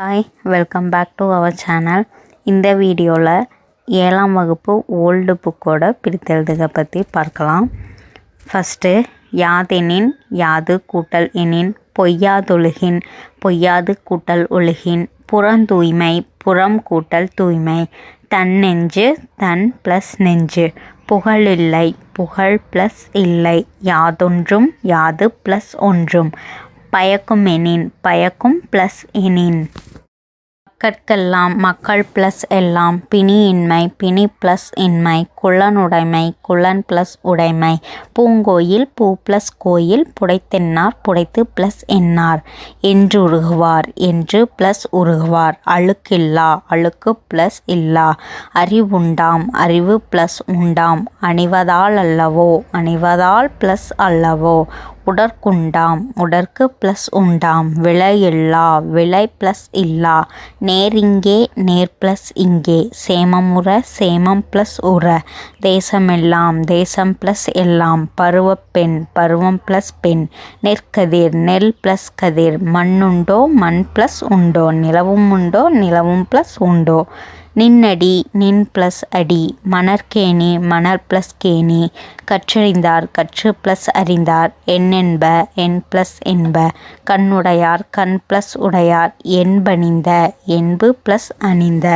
Hi welcome back to our channel இந்த வீடியோவில் ஏழாம் வகுப்பு ஓல்டு புக்கோட பிரித்தெழுதுக பற்றி பார்க்கலாம். ஃபஸ்ட்டு யாதெனின் யாது கூட்டல் எனின் பொய்யாதொழுகின் பொய்யாது கூட்டல் ஒழுகின் புறந்தூய்மை புறம் கூட்டல் தூய்மை தன் நெஞ்சு தன் ப்ளஸ் நெஞ்சு புகழில்லை புகழ் ப்ளஸ் இல்லை யாதொன்றும் யாது ப்ளஸ் ஒன்றும் பயக்கும் எனின் பயக்கும் ப்ளஸ் எனின். மக்கட்கெல்லாம் மக்கள் ப்ளஸ் எல்லாம் பிணியின்மை பிணி ப்ளஸ் இன்மை. குள்ளனுடைமை குள்ளன் ப்ளஸ் உடைமை. பூங்கோயில் பூ ப்ளஸ் கோயில் புடைத்தென்னார் புடைத்து ப்ளஸ் என்னார். என்று உருகுவார் என்று ப்ளஸ் உருகுவார். அழுக்கில்லா அழுக்கு ப்ளஸ் இல்லா. அறிவுண்டாம் அறிவு ப்ளஸ் உண்டாம். அணிவதால் அல்லவோ அணிவதால் ப்ளஸ் அல்லவோ. உடற்குண்டாம் உடற்கு ப்ளஸ் உண்டாம். விலையில்லா விலை ப்ளஸ் இல்லா. நேர் இங்கே நேர் ப்ளஸ் இங்கே. சேமமுற சேமம் ப்ளஸ் உற. தேசமெல்லாம் தேசம் ப்ளஸ் எல்லாம் பருவப்பெண் பருவம் ப்ளஸ் பெண் நெற்கதிர் நெல் ப்ளஸ் கதிர் மண்ணுண்டோ மண் ப்ளஸ் உண்டோ நிலவும் உண்டோ நிலவும் ப்ளஸ் உண்டோ. நின்னடி நின் ப்ளஸ் அடி மணற்கேணி மணர் ப்ளஸ் கேணி. கற்றறிந்தார் கற்று ப்ளஸ் அறிந்தார் எண்ணென்ப என் ப்ளஸ் என்ப. கண்ணுடையார் கண் ப்ளஸ் உடையார் என்பணிந்த என்பு ப்ளஸ் அணிந்த.